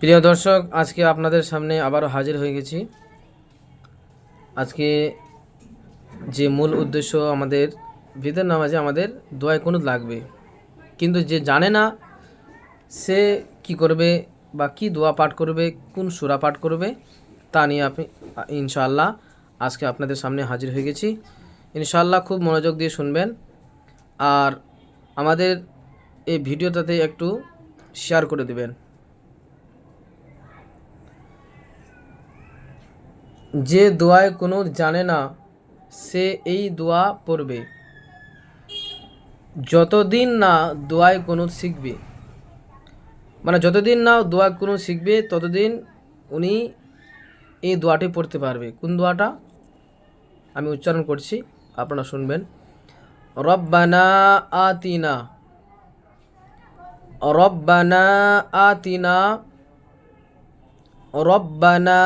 প্রিয় দর্শক, আজকে আপনাদের সামনে আবারও হাজির হয়ে গেছি। আজকে যে মূল উদ্দেশ্য আমাদের ভিতর নামাজে আমাদের দোয়ায় কোনো লাগবে। কিন্তু যে জানে না সে কি করবে বা কি দোয়া পাঠ করবে, কোন সুরা পাঠ করবে, তা নিয়ে আপনি, ইনশাআল্লাহ আজকে আপনাদের সামনে হাজির হয়ে গেছি। ইনশাআল্লাহ খুব মনোযোগ দিয়ে শুনবেন। আর আমাদের এই ভিডিওটাতে একটু শেয়ার করে দেবেন। যে দোয়ায় কোনো জানে না, সে এই দোয়া পড়বে। যতদিন না দোয়ায় কোনো শিখবে। মানে যতদিন না দোয়া কোনো শিখবে, ততদিন উনি এই দোয়াটি পড়তে পারবে। কোন দোয়াটা? আমি উচ্চারণ করছি, আপনারা শুনবেন। রব্বানা আতিনা রব্বানা আতিনা ربنا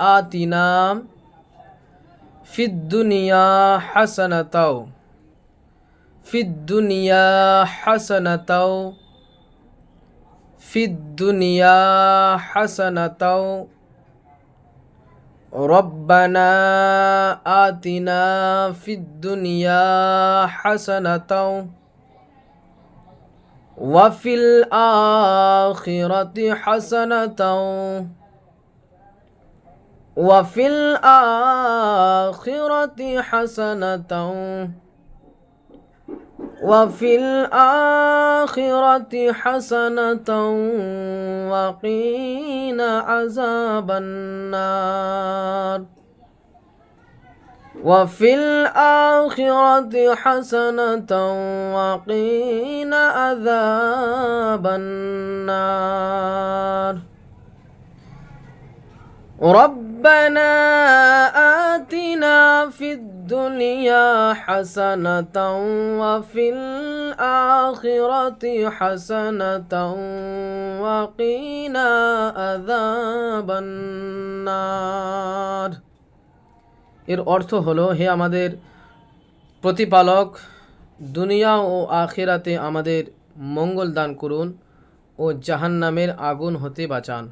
آتنا في الدنيا حسنة في الدنيا حسنة في الدنيا حسنة ربنا آتنا في الدنيا حسنة وفي الآخرة حسنة وفي الآخرة حسنة. وفي الآخرة حسنة وقنا عذاب النار. وفي الآخرة حسنة وقنا عذاب النار. ربنا آتنا في الدنيا حسنة وفي الآخرة حسنة وقنا عذاب النار এর অর্থ হলো হে আমাদের প্রতিপালক দুনিয়া ও আখিরাতে আমাদের মঙ্গল দান করুন ও জাহান্নামের আগুন হতে বাঁচান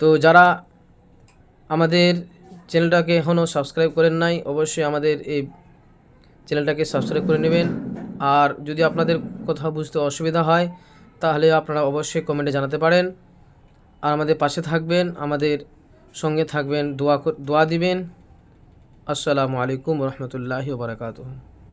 তো যারা আমাদের চ্যানেলটাকে এখনও সাবস্ক্রাইব করেন নাই, অবশ্যই আমাদের এই চ্যানেলটাকে সাবস্ক্রাইব করে নেবেন। আর যদি আপনাদের কোথাও বুঝতে অসুবিধা হয়, তাহলে আপনারা অবশ্যই কমেন্টে জানাতে পারেন। আর আমাদের পাশে থাকবেন, আমাদের সঙ্গে থাকবেন, দোয়া দোয়া দিবেন। আসসালামু আলাইকুম রহমতুল্লাহি বারকাতুহ।